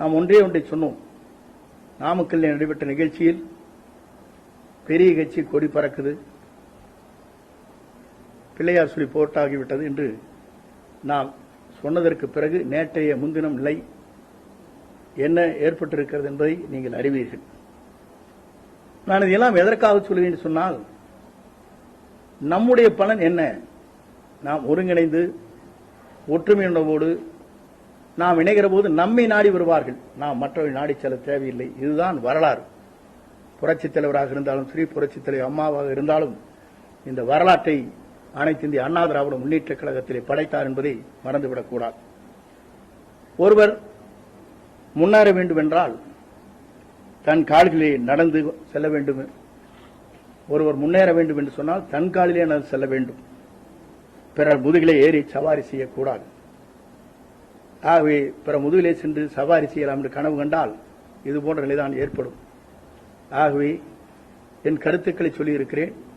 நாம் ஒன்றே ஒன்றை சொன்னோம். நாமக்கல்லில் நடைபெற்ற நிகழ்ச்சியில் பெரிய கட்சி கொடி பறக்குது. பிள்ளையார் சொல்லி போட்டாகிவிட்டது என்று நாம் சொன்னதற்கு பிறகு நேற்றைய முன்தினம் நிலை என்ன ஏற்பட்டிருக்கிறது என்பதை நீங்கள் அறிவீர்கள். நான் இதெல்லாம் எதற்காக சொல்லுவேன் சொன்னால் நம்முடைய பலன் என்ன? நாம் ஒருங்கிணைந்து ஒற்றுமை உணவோடு நாம் இணைகிற போது நம்மை நாடி வருவார்கள். நாம் மற்றவர்கள் நாடி செல்ல தேவையில்லை. இதுதான் வரலாறு. புரட்சித் தலைவராக இருந்தாலும் ஸ்ரீ புரட்சித் தலைவர் அம்மாவாக இருந்தாலும் இந்த வரலாற்றை அனைத்து இந்திய அண்ணா திராவிட முன்னேற்ற கழகத்திலே படைத்தார் என்பதை மறந்துவிடக்கூடாது ஒருவர் முன்னேற வேண்டும் என்றால் தன் கால்களிலே நடந்து செல்ல வேண்டும். ஒருவர் முன்னேற வேண்டும் என்று சொன்னால் தன் காலிலே நடந்து செல்ல வேண்டும். பிறர் முதுகிலே ஏறி சவாரி செய்யக்கூடாது ஆகவே பிற முதுகிலே சென்று சவாரி செய்யலாம் என்று கனவு கண்டால் இது போன்ற நிலைதான் ஏற்படும். ஆகவே என் கருத்துக்களை சொல்லியிருக்கிறேன்.